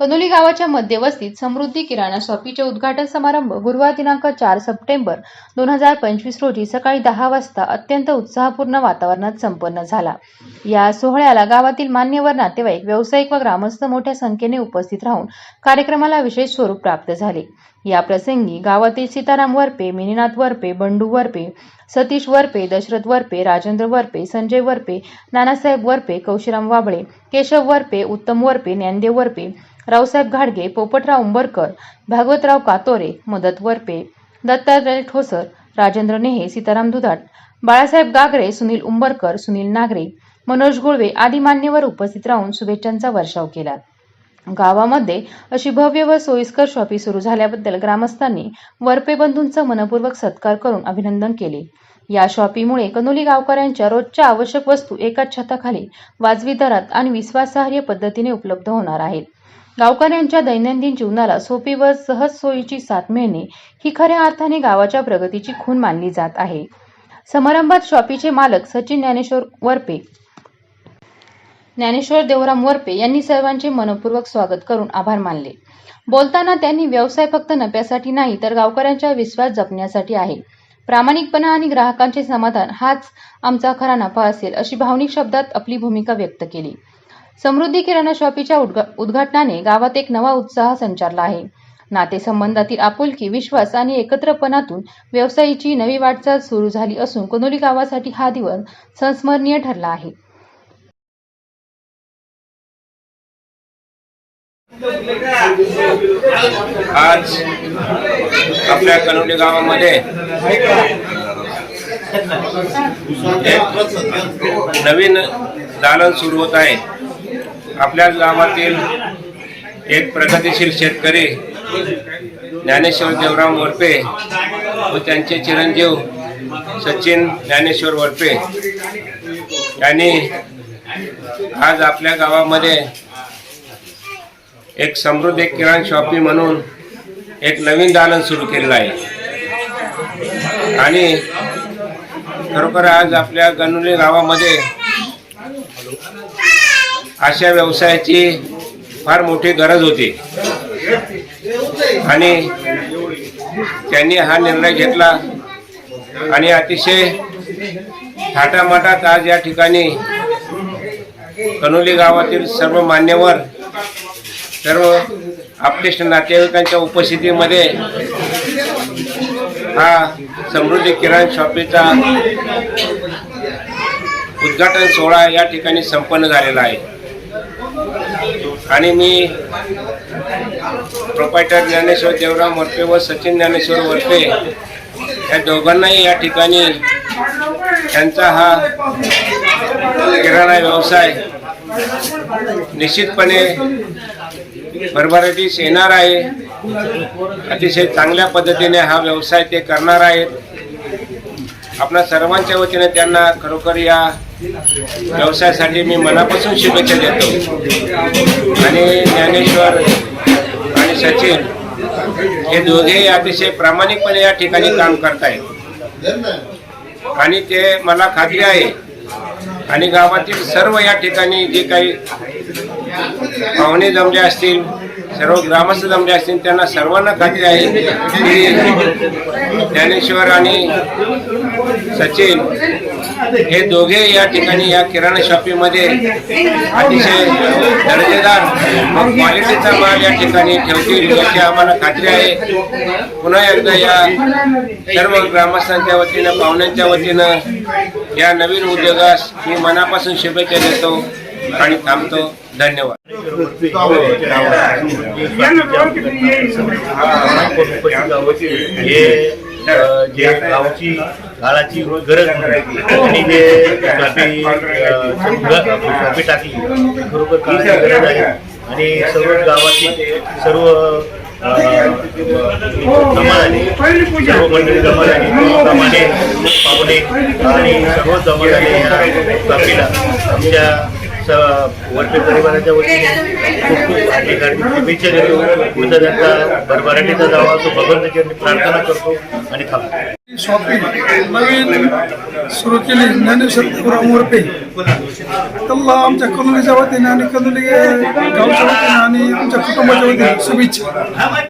Connolly गावाच्या मध्यवस्तीत समृद्धी किराणा शॉपीचे उद्घाटन समारंभ गुरुवार दिनांक चार सप्टेंबर दोन हजार पंचवीस रोजी सकाळी दहा वाजता अत्यंत उत्साहपूर्ण वातावरणात संपन्न झाला. या सोहळ्याला गावातील मान्यवर नातेवाईक व्यावसायिक व ग्रामस्थ मोठ्या संख्येने उपस्थित राहून कार्यक्रमाला विशेष स्वरूप प्राप्त झाले. या प्रसंगी गावातील सीताराम वरपे मिनीनाथ वरपे बंडू वरपे सतीश वरपे दशरथ वरपे राजेंद्र वरपे संजय वरपे नानासाहेब वरपे कौशिराम वाबळे केशव वरपे उत्तम वरपे ज्ञानदेव वरपे रावसाहेब घाडगे पोपटराव उंबरकर भागवतराव कातोरे मदत वरपे दत्तात्रय ठोसर राजेंद्र नेहे सीताराम दुधाट बाळासाहेब गागरे सुनील उंबरकर सुनील नागरे मनोज गुळवे आदी मान्यवर उपस्थित राहून शुभेच्छांचा वर्षाव केला. गावामध्ये अशी भव्य व सोयीस्कर शॉपी सुरू झाल्याबद्दल ग्रामस्थांनी वरपे बंधूंचा मनपूर्वक सत्कार करून अभिनंदन केले. या शॉपीमुळे कनोली गावकऱ्यांच्या रोजच्या आवश्यक वस्तू एकाच छताखाली वाजवी दरात आणि विश्वासार्ह पद्धतीने उपलब्ध होणार आहेत. गावकऱ्यांच्या दैनंदिन जीवनाला सोपी व सहज सोयीची साथ मिळणे ही खऱ्या अर्थाने गावाच्या प्रगतीची खूण मानली जात आहे. समारंभात शॉपीचे मालक सचिन ज्ञानेश्वर वरपे ज्ञानेश्वर देवराम वरपे यांनी सर्वांचे मनपूर्वक स्वागत करून आभार मानले. बोलताना त्यांनी व्यवसाय फक्त नफ्यासाठी नाही तर गावकऱ्यांचा विश्वास जपण्यासाठी आहे. प्रामाणिकपणा आणि ग्राहकांचे समाधान हाच आमचा खरा नफा असेल अशी भावनिक शब्दात आपली भूमिका व्यक्त केली. समृद्धी किराणा शॉपीच्या उद्घा- उद्घाटनाने गावात एक नवा उत्साह संचारला आहे. नातेसंबंधातील आपुलकी विश्वास आणि एकत्रपणातून व्यवसायाची नवी वाटचाल सुरू झाली असून कनोली गावासाठी हा दिवस संस्मरणीय ठरला आहे. आज आपल्या कनोली गावामध्ये नवीन दालन सुरू होत आहे. आपल्या गावातील एक प्रगतिशील शेतकरी ज्ञानेश्वर देवराम वरपे व त्यांचे चिरंजीव सचिन ज्ञानेश्वर वरपे यांनी आज आपल्या गावामध्ये एक समृद्धी किराण शॉपी म्हणून एक नवीन दालन सुरू केलेलं आहे. आणि खरोखर आज आपल्या गणुली गावामध्ये अशा व्यवसायाची फार मोठी गरज होती. आणि त्यांनी हा निर्णय घेतला. आणि अतिशय थाटामाटात आज या ठिकाणी कनोली गावातील सर्व मान्यवर सर्व आपलेष्ट नातेवाईकांच्या उपस्थितीमध्ये हा समृद्धी किराण शॉपीचा उद्घाटन सोहळा या ठिकाणी संपन्न झालेला आहे. आणि मी प्रोपायटर ज्ञानेश्वर देवराम वरपे व सचिन ज्ञानेश्वर वरपे या दोघांनाही या ठिकाणी त्यांचा हा किराणा व्यवसाय निश्चितपणे भरभराटीस येणार आहे. अतिशय चांगल्या पद्धतीने हा व्यवसाय ते करणार आहेत. आपणा सर्वांच्या वतीने त्यांना खरोखर या व्यवसायासाठी मी मनापासून शुभेच्छा देतो. आणि ज्ञानेश्वर आणि सचिन हे दोघेही अतिशय प्रामाणिकपणे या ठिकाणी काम करतायत. आणि ते मला खात्री आहे. आणि गावातील सर्व या ठिकाणी जे काही पाहुणे जमले असतील सर्व ग्रामस्थ जमले असतील त्यांना सर्वांना खात्री आहे की ज्ञानेश्वर आणि सचिन हे दोघे या ठिकाणी या किराणा शॉपीमध्ये अतिशय दर्जेदार क्वालिटीचा माल या ठिकाणी ठेवतील याची आम्हाला खात्री आहे. पुन्हा एकदा या सर्व ग्रामस्थांच्या वतीनं पाहुण्यांच्या वतीनं या नवीन उद्योगास मी मनापासून शुभेच्छा देतो आणि थांबतो. धन्यवाद. हे गावची काळाची गरज आणि जे कॉफी कॉफी टाकली खरोखर काळाची गरज आहे. आणि सर्व गावाची सर्व झाली सर्व मंडळी पाहुणे आणि सर्व या कॉफीला आमच्या परिवाराच्या वतीने खूप खूप हार्दिक हार्दिक शुभेच्छा देतो. त्यांचा भरभराटीचा जावा तो भगवंताची प्रार्थना करतो आणि थांबतो. शॉपिंग नवीन सुरू केली ज्ञानेश्वर देवराम मोरपे. त्याला आमच्या कनुलीच्या वतीने आणि कनुली गावच्या वतीने आणि आमच्या कुटुंबाच्या वतीने शुभेच्छा.